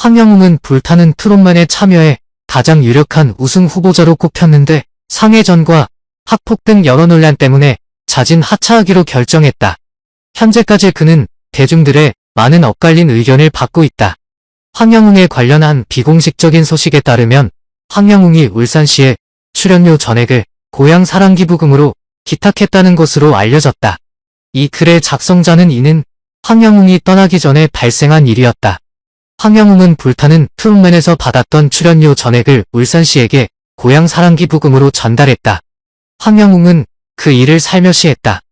황영웅은 불타는 트롯맨에 참여해 가장 유력한 우승 후보자로 꼽혔는데 상해전과 학폭 등 여러 논란 때문에 자진 하차하기로 결정했다. 현재까지 그는 대중들의 많은 엇갈린 의견을 받고 있다. 황영웅에 관련한 비공식적인 소식에 따르면 황영웅이 울산시에 출연료 전액을 고향 사랑기부금으로 기탁했다는 것으로 알려졌다. 이 글의 작성자는 이는 황영웅이 떠나기 전에 발생한 일이었다. 황영웅은 불타는 트롯맨에서 받았던 출연료 전액을 울산시에게 고향 사랑기 부금으로 전달했다. 황영웅은 그 일을 살며시 했다.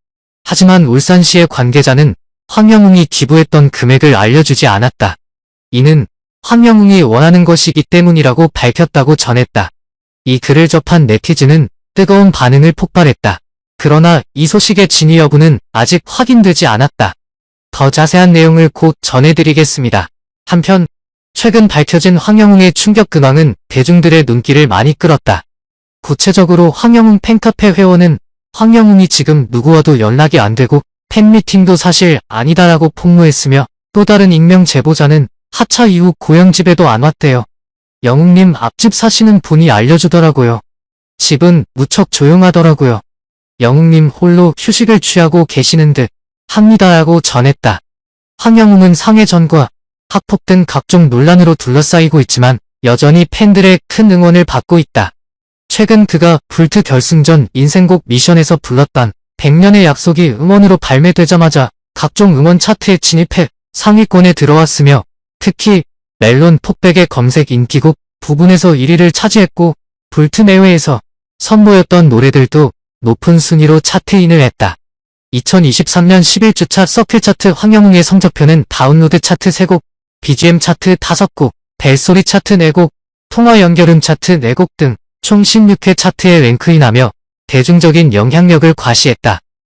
하지만 울산시의 관계자는 황영웅이 기부했던 금액을 알려주지 않았다. 이는 황영웅이 원하는 것이기 때문이라고 밝혔다고 전했다. 이 글을 접한 네티즌은 뜨거운 반응을 폭발했다. 그러나 이 소식의 진위 여부는 아직 확인되지 않았다. 더 자세한 내용을 곧 전해드리겠습니다. 한편 최근 밝혀진 황영웅의 충격 근황은 대중들의 눈길을 많이 끌었다. 구체적으로 황영웅 팬카페 회원은 황영웅이 지금 누구와도 연락이 안 되고 팬미팅도 사실 아니다라고 폭로했으며 또 다른 익명 제보자는 하차 이후 고향집에도 안 왔대요. 영웅님 앞집 사시는 분이 알려주더라고요. 집은 무척 조용하더라고요. 영웅님 홀로 휴식을 취하고 계시는 듯 합니다라고 전했다. 황영웅은 상해전과 학폭 등 각종 논란으로 둘러싸이고 있지만 여전히 팬들의 큰 응원을 받고 있다. 최근 그가 불트 결승전 인생곡 미션에서 불렀던 100년의 약속이 음원으로 발매되자마자 각종 음원 차트에 진입해 상위권에 들어왔으며 특히 멜론 톡백의 검색 인기곡 부분에서 1위를 차지했고 불트 내외에서 선보였던 노래들도 높은 순위로 차트인을 했다. 2023년 11주차 서클 차트 황영웅의 성적표는 다운로드 차트 3곡, BGM 차트 5곡, 벨소리 차트 4곡, 통화 연결음 차트 4곡 등 총 16회 차트에 랭크인하며 대중적인 영향력을 과시했다.